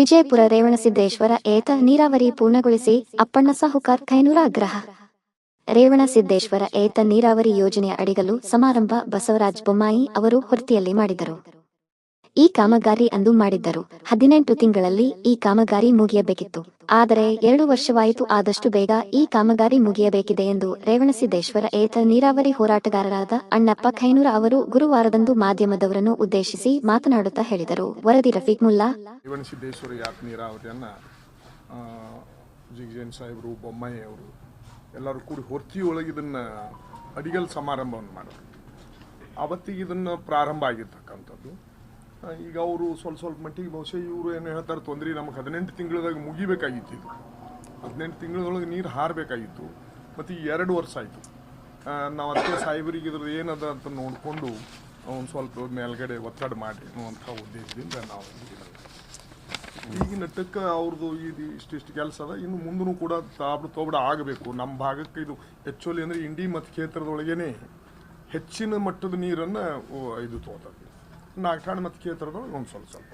ವಿಜಯಪುರ ರೇವಣಸಿದ್ದೇಶ್ವರ ಏತ ನೀರಾವರಿ ಪೂರ್ಣಗೊಳಿಸಿ ಅಪ್ಪಣ್ಣ ಸಾಹುಕಾರ್ ಖೈನೂರ ಆಗ್ರಹ. ರೇವಣಸಿದ್ದೇಶ್ವರ ಏತ ನೀರಾವರಿ ಯೋಜನೆಯ ಅಡಿಗಲು ಸಮಾರಂಭ ಬಸವರಾಜ ಬೊಮ್ಮಾಯಿ ಅವರು ಹೊರತಿಯಲ್ಲಿ ಮಾಡಿದರು. ಈ ಕಾಮಗಾರಿ ಅಂದು ಮಾಡಿದ್ದರು. ಹದಿನೆಂಟು ತಿಂಗಳಲ್ಲಿ ಈ ಕಾಮಗಾರಿ ಮುಗಿಯಬೇಕಿತ್ತು. ಆದರೆ ಎರಡು ವರ್ಷವಾಯಿತು ಆದಷ್ಟು ಬೇಗ ಈ ಕಾಮಗಾರಿ ಮುಗಿಯಬೇಕಿದೆ ಎಂದು ರೇವಣಸಿದ್ದೇಶ್ವರ ಏತ ನೀರಾವರಿ ಹೋರಾಟಗಾರರಾದ ಅಣ್ಣಪ್ಪ ಖೈನೂರ ಅವರು ಗುರುವಾರದಂದು ಮಾಧ್ಯಮದವರನ್ನು ಉದ್ದೇಶಿಸಿ ಮಾತನಾಡುತ್ತಾ ಹೇಳಿದರು. ವರದಿ ರಫೀಕ್ ಮುಲ್ಲಾ. ರೇವಣಸಿದ್ದೇಶ್ವರ ನೀರಾವರಿಯನ್ನ ಜಿಗಜೇನ್ ಸಾಹೇಬರು, ಬೊಮ್ಮಾಯಿ ಅವರು ಎಲ್ಲರೂ ಕೂಡಿ ಹೊರ್ತಿಯೊಳಗೆ ಇದನ್ನು ಅಡಿಗಲ್ ಸಮಾರಂಭವನ್ನು ಮಾಡಿದ್ರು. ಅವತ್ತಿಗೆ ಇದನ್ನು ಪ್ರಾರಂಭ ಆಗಿರ್ತಕ್ಕಂಥದ್ದು. ಈಗ ಅವರು ಸ್ವಲ್ಪ ಸ್ವಲ್ಪ ಮಟ್ಟಿಗೆ ಬಹುಶಃ ಇವರು ಏನು ಹೇಳ್ತಾರೆ, ತೊಂದರೆ ನಮಗೆ ಹದಿನೆಂಟು ತಿಂಗಳದಾಗ ಮುಗಿಬೇಕಾಗಿತ್ತು ಇದು. ಹದಿನೆಂಟು ತಿಂಗಳದೊಳಗೆ ನೀರು ಹಾರಬೇಕಾಗಿತ್ತು. ಮತ್ತು ಈ ಎರಡು ವರ್ಷ ಆಯಿತು. ನಾವು ಅದಕ್ಕೆ ಸಾಹೇಬರಿಗೆ ಇದ್ರದ್ದು ಏನದ ಅಂತ ನೋಡಿಕೊಂಡು ಒಂದು ಸ್ವಲ್ಪ ಮೇಲ್ಗಡೆ ಒತ್ತಡ ಮಾಡಿ ಅನ್ನುವಂಥ ಉದ್ದೇಶದಿಂದ ನಾವು ಈಗಿನ ಟಕ್ಕೆ ಅವ್ರದ್ದು ಇದು ಇಷ್ಟಿಷ್ಟು ಕೆಲಸ ಅದ. ಇನ್ನು ಮುಂದೂ ಕೂಡ ತಾಬಡು ತೋಬಡ ಆಗಬೇಕು. ನಮ್ಮ ಭಾಗಕ್ಕೆ ಇದು ಆ್ಯಕ್ಚುಲಿ ಅಂದರೆ ಇಂಡಿ ಮತ್ತು ಕ್ಷೇತ್ರದೊಳಗೇನೆ ಹೆಚ್ಚಿನ ಮಟ್ಟದ ನೀರನ್ನು ಇದು ತೋತದೆ ನಾಲ್ಕಾಣ್ ಮತ್ತು ಕ್ಷೇತ್ರದೊಳಗೆ ಒಂದು ಸ್ವಲ್ಪ ಸ್ವಲ್ಪ.